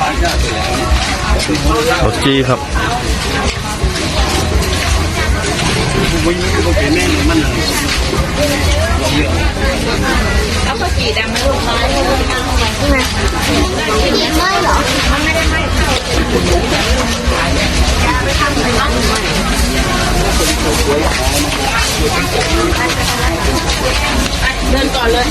ข้าจี้ครับเอาข้าวจีดำมาลูกน้อยไม่เหรอมันไม่ได้ไหมเดินก่อนเลย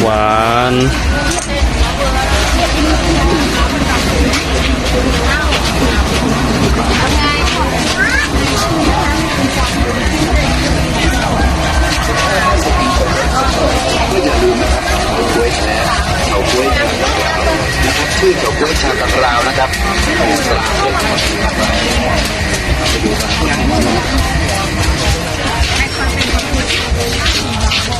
หวานชื่อเฉาก๊วยชากังราวนะครับมันถาม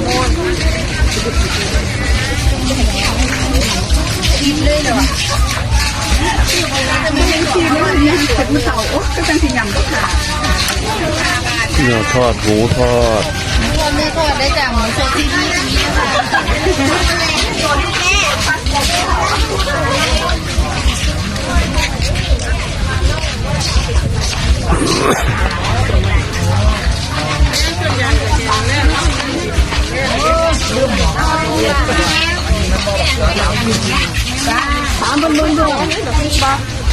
เนื้อทอดหมูทอดวันนี้ก็ได้จากหมูสดที่นี่ค่ะสามพันบาท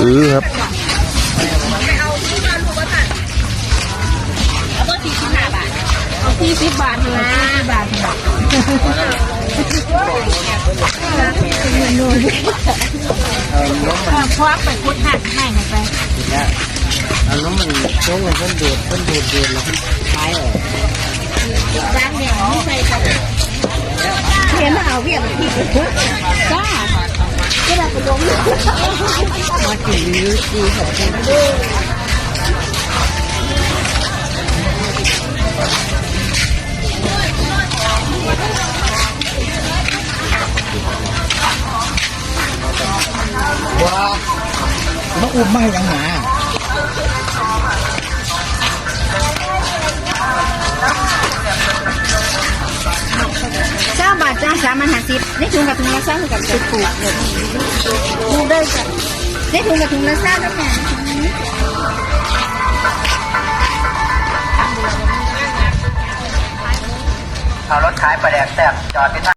อือครับ แล้วก็สี่สิบห้าบาทเอาที่สิบบาทนะบาทนะควักไปพุทหัดไม่ไหนไปอันนั้นมันช่วงมันเพิ่นดูดเพิ่นดูดดูดแล้วเพิ่นคลายออกร้านเนี่ยไม่ใช่ค่ะเห็นมาเอาเวียนพี่จ้า ก็ได้ไปลงมาถึงนิ้วจีของ เช้ามาอุ้มมาให้ยังหาเจ้าบาทจ้าสามพันห้าสิบได้ถุงกับถุงละเศร้ากับจุดปลูกเลยถูกได้จ้ะได้ถุงกับถุงละเศร้าแล้วค่ะเอารถขายปลาแดกแซ่บจอดที่ท่า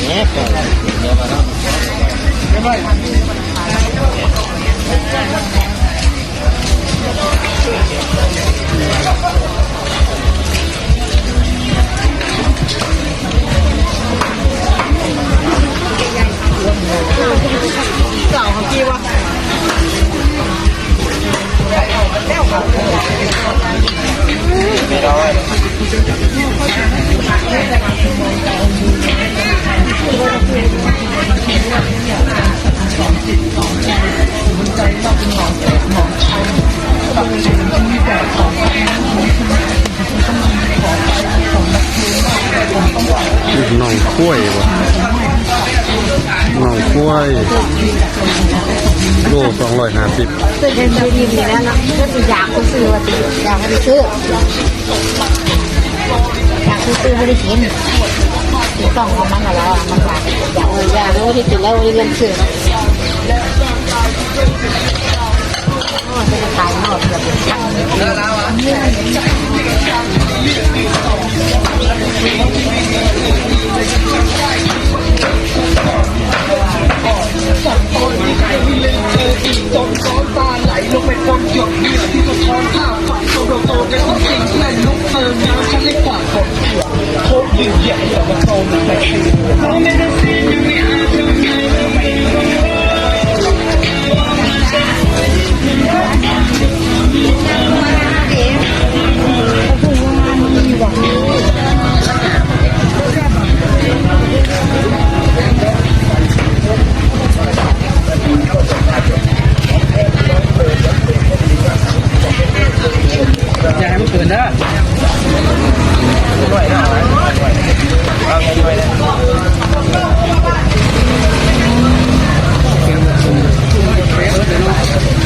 เนี่ยก่อนเดี๋ยวมาแล้วไม่ไม่เกล่าวของพี่ กล้วยว่เงากล้วยโลสองร้อยห้าสิบเงิน่อดีแล้วนาะก็จะอยากซื้อว่าติอยากก็ซื้ออยากซื้อไม่ได้กินติดต้องของมันอะไรมันว่าอยากอยากรู้ที่ติดแล้วเรื่องซื้อจะขายหมดแบอะ จนซ้อนตาไหลลงไปบนหยดเดือดที่สะท้อนภาพฝันโตโตกันว่าจริงแน่นลุกเติมน้ำฉันได้กว่าดดเบียร์โคตรยืนเหยียบแต่ว่าโตมันไม่ใช่ How many you อย่าให้มันเกินนะด้วยนะเอาไงดีไปเนี่ยเกมมันสุ่มเฟสเลยนะ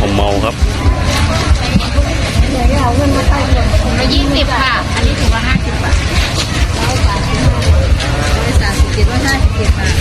ผมเมาครับถุงลยี่สิบค่ะ อันนี้ถุงละห้าสิบบาทเจ็ดร้อยห้าสิบเจ็ดบาท